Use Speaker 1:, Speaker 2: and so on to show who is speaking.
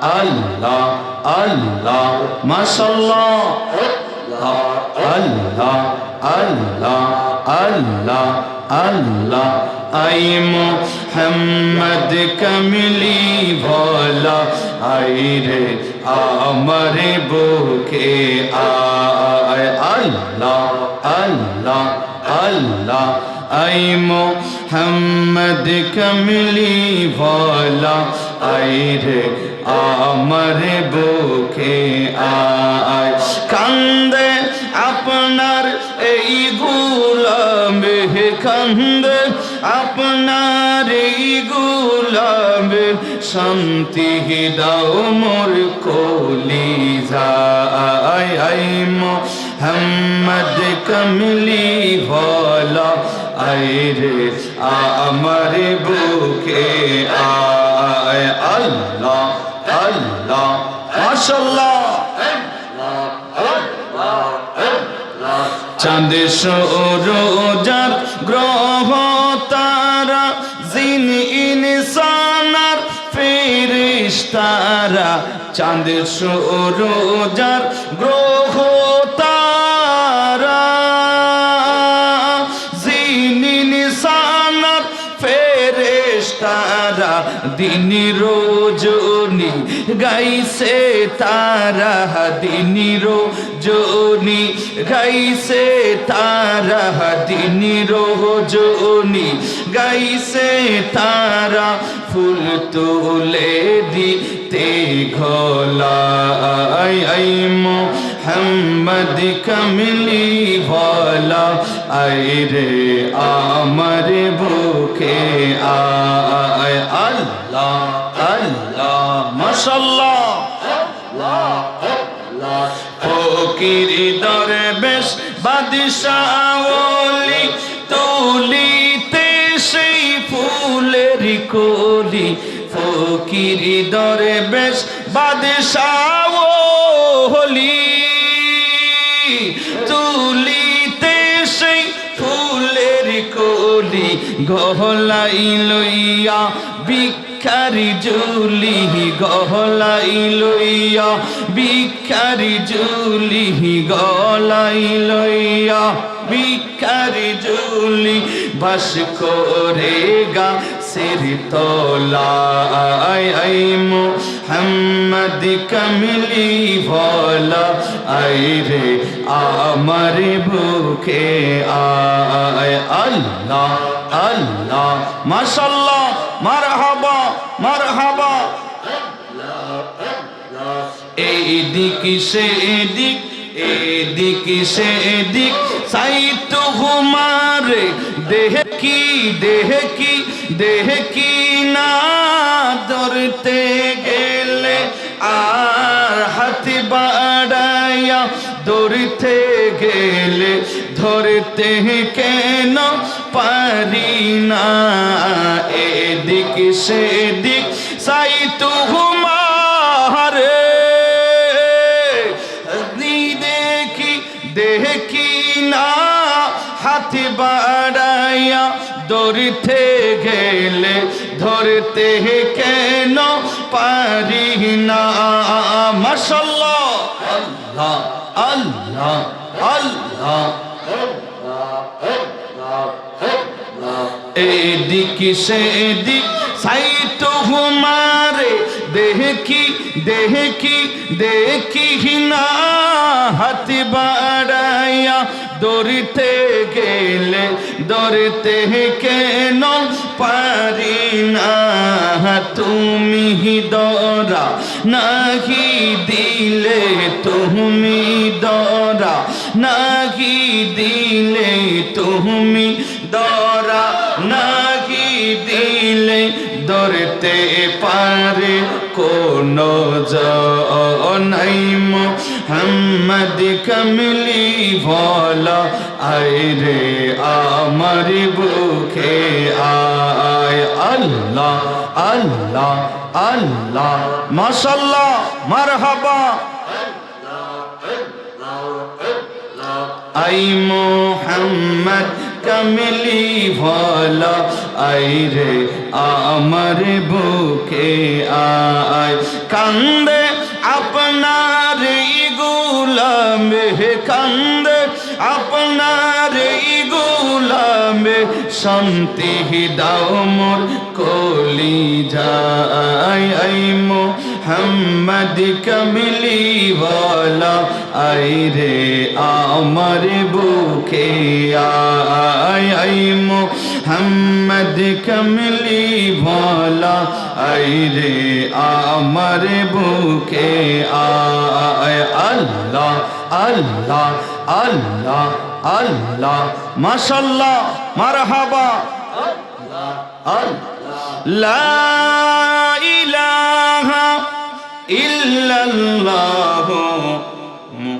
Speaker 1: আল্লাহ আল্লাহ মাশাল্লাহ আল্লাহ আল্লাহ আল্লাহ আল্লাহ। আই মোহাম্মদ কমলি ভোলা, আই রে আমার বুকে আয়। Allah Allah Allah. I Mohammad কমলি ভোলা, আই রে আমার বুকে আয় কান্দে আপনার এই গুলামে কান্দে আপনার এই গুলামে, শান্তি দাও মোর কলি যায়, আই মোহাম্মদ কমলি ভোলা আই রে আমার বুকে আয় মাশাল্লাহ চাঁদ সৌরজার গ্রহ তারা, জিন ইনসানার ফেরিস্তারা চাঁদ সৌরজার গ্রহ তারা, জিন ইনসানার ফেরেশতারা। দিন রোজনি গাইছে তারা দিন রোজনি গাইছে তারা দিন রোজনি গাইছে তারা ফুল তুলে দিতে ঘোলা আই আই মোহাম্মদ কমলি ভোলা, আই রে আমার বুকে আল্লাহ। মাশাল্লাহ ফকির দরবেশ বাদশাওলি তুলিতে সেই ফুলের কলি। ফকির দরবেশ বাদশাওলি গহলাই লইয়া ভিক্ষারি জুলি গহলাই লইয়া ভিক্ষারি জুলি গলাই লইয়া ভিক্ষারি জুলি বাস করে গা সির তোলা আই মোহাম্মদ কমলি ভোলা, আই রে আমার বুকে আয়। আল্লাহ আল্লাহ মাশাল্লাহ মারহাবা মারহাবা। এইদিক সেদিক এদিক সেদিক সাইতু ঘুমারে দেহ কি দেহ কি দেহ কি না ধরতে গেলে আর হাতে গেলে ধরতে কেন পারি না? এদিক সেদিক সাইতু ঘুমারে দেখি দেখি না। হাতে বাড়াইয়া ধরতে গেলে ধরতে কেন পারি না? মাশাল্লাহ। আল্লাহ। আল্লাহ আল্লাহ, এদিক সেদিক সাইতো হুমারে, দেখি দেখি দেখি না হাতি বাড়াইয়া, দৌড়তে গেলে দৌড়তে কেন পারি না? তুমি দরা নাহি ধরতে পারে কোন নাই মোহাম্মদ কমলি ভোলা, আয় রে আমার বুকে আয়। আল্লাহ আল্লাহ আল্লাহ মাশাল্লাহ মারহাবা। আই মোহাম্মদ কমলি ভোলা আই রে আমার বুকে আয়। কান্দে আপনার গুলামে কান্দে আপনার গুলামে, শান্তি দাও মোর কলি যায়। আই মোহাম্মদ কমলি ওয়ালা আইরে আমার বুকে আই মোহাম্মদ কমলি ভালা আইরে আমার বুকে, আয়, আল্লাহ আল্লাহ আল্লাহ আল্লাহ, মাশাল্লাহ, মারহাবা আল্লাহ আল্লাহ লা ইলাহা ইল্লাল্লাহু।